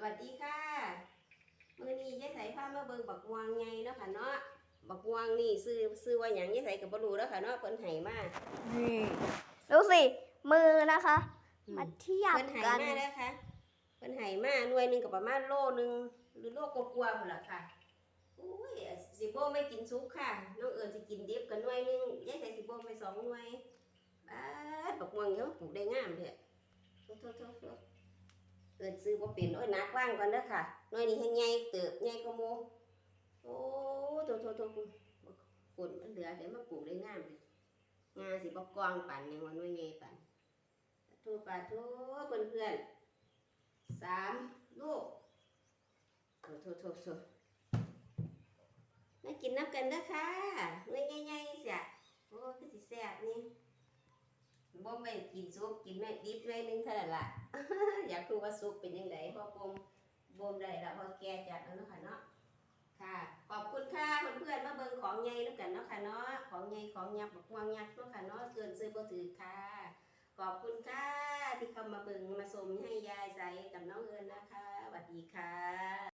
สวัสดีค่ะ มื้อนี้ยายไสพามาเบิ่งบักม่วงไงเนาะค่ะเนาะบักม่วงนี่ซื้อซื้อว่าหยังยายไสก็บ่รู้แล้วค่ะเนาะเพิ่นให้มานี่ดูสิ มือนะคะอืมมาเทียบเพิ่นให้กันมาแล้วค่ะเพิ่นให้มาหน่วยหนึงก็ประมาณโลหนึงหรือโลกว่าๆพุ่นล่ะค่ะอุ้ยสิบ่ไม่กินสุกค่ะน้องเอิญสิกินดิบกันหน่วยหนึงยายไสสิบ่ไปสองหน่วยบาดบักม่วงยังปลูกได้งามแท้โทษๆๆ เอิญซื้อบ่เป็นโอ้ยนักว่างก่อนเด้อค่ะน่วยนี้ให้ใหญ่เติบใหญ่กว่าหมู่โอ้โทษๆๆฝนมันเหลือเดี๋ยวมาปลูกได้งามเลยงาสิบ่กว้างปานหยังว่าหน่วยใหญ่ปานทูปาทูเพื่อนเพื่อนสามลูกโถโถโถโถมากินน้ำกันเด้อค่ะเมื่ใหญ่ๆเสียโอ้คือสิแซ่บนี่บ่ไม่นกินซุปกินแม่ดิบแม่นึงเท่านั้นล่ะูว่าสุกเป็นยังไงพอปมบ่มได้แล้วพอแกจัดแล้วเนาะค่ะเนาะค่ะ ขอบคุณค่ะเพื่อนๆมาเบิ่งของใหญ่แล้วกันเนาะค่ะเนาะของใหญ่ของยักษ์บักม่วงยักษ์เนาะค่ะเนาะเกินซื้อบ่ถือค่ะ ขอบคุณค่ะที่เข้ามาเบิ่งมาชมให้ยายใส่กับน้องเอิญนะคะสวัสดีค่ะ